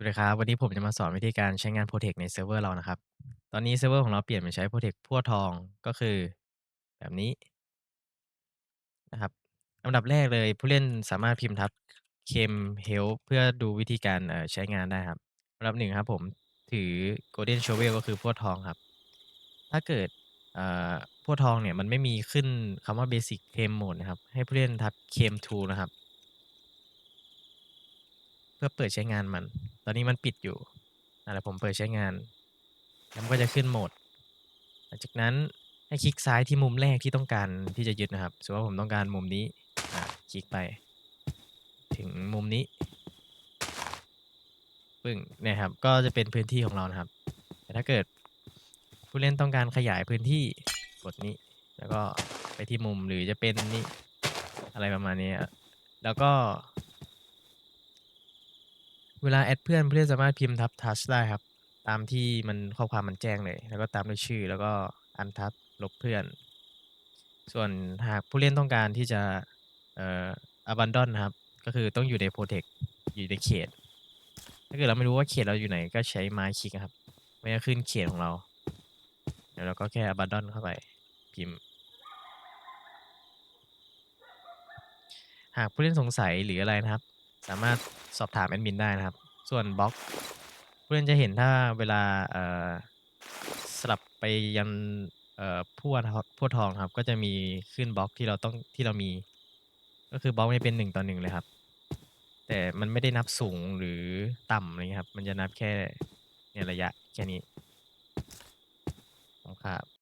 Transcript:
สวัสดีครับ วันนี้ผมจะมาสอนวิธีการใช้งาน Protect ในเซิร์ฟเวอร์เรานะครับ ตอนนี้เซิร์ฟเวอร์ของเราเปลี่ยนเป็นใช้ Protect พั่วทองก็คือแบบนี้นะครับอันดับแรกเลยผู้เล่นสามารถพิมพ์ทับ Kem Help เพื่อดูวิธีการเอ่อใช้งานได้ครับอันดับ1ครับผมถือ Golden Shovel ก็คือพั่วทองครับ ถ้าเกิดอ่าพั่วทองเนี่ยมันไม่มีขึ้นคำว่า Basic Flame Mode นะครับ ให้ผู้เล่นทับ Kem Tool นะครับ เพื่อเปิดใช้งานมัน อนนี้มันปิดอยู่อ่าเดี๋ยวผมเปิดใช้งาน แล้วมันก็จะขึ้นโหมด หลังจากนั้นให้คลิกซ้ายที่มุมแรกที่ต้องการที่จะยึดนะครับสมมติว่าผมต้องการมุมนี้ อ่าคลิกไป ถึงมุมนี้ ปึ้งเนี่ยครับ ก็จะเป็นพื้นที่ของเรานะครับ แต่ถ้าเกิดผู้เล่นต้องการขยายพื้นที่ กดนี้ แล้วก็ไปที่มุมหรือจะเป็นนี้อะไรประมาณนี้ แล้วก็ เวลา add เพื่อนผู้เล่นสามารถพิมพ์ทับ touch ได้ครับ ตามที่มันข้อความมันแจ้งเลย แล้วก็ตามด้วยชื่อแล้วก็ untouch ลบเพื่อน ส่วนหากผู้เล่นต้องการที่จะเอ่อ abandon นครับ ก็คือต้องอยู่ใน Protect อยู่ในเขต ถ้าเกิดเราไม่รู้ว่าเขตเราอยู่ไหนก็ใช้ไม้คลิกครับมันจะขึ้นเขตของเราเดี๋ยวเราก็แค่ abandon เข้าไปพิมพ์ หากผู้เล่นสงสัยหรืออะไรนะครับ สามารถสอบถามแอดมินได้นะครับ ส่วนบล็อกผู้เล่นจะเห็นถ้าเวลาเอ่อสลับไปยังเอ่อพั่วทพั่วทองครับ ก็จะมีขึ้นบล็อกที่เราต้องที่เรามี ก็คือบล็อกมันจะเป็น1ต่อ1เลยครับ แต่มันไม่ได้นับสูงหรือต่ำอะไรงี้ครับ มันจะนับแค่เนี่ยระยะแค่นี้ขอบคุณครับ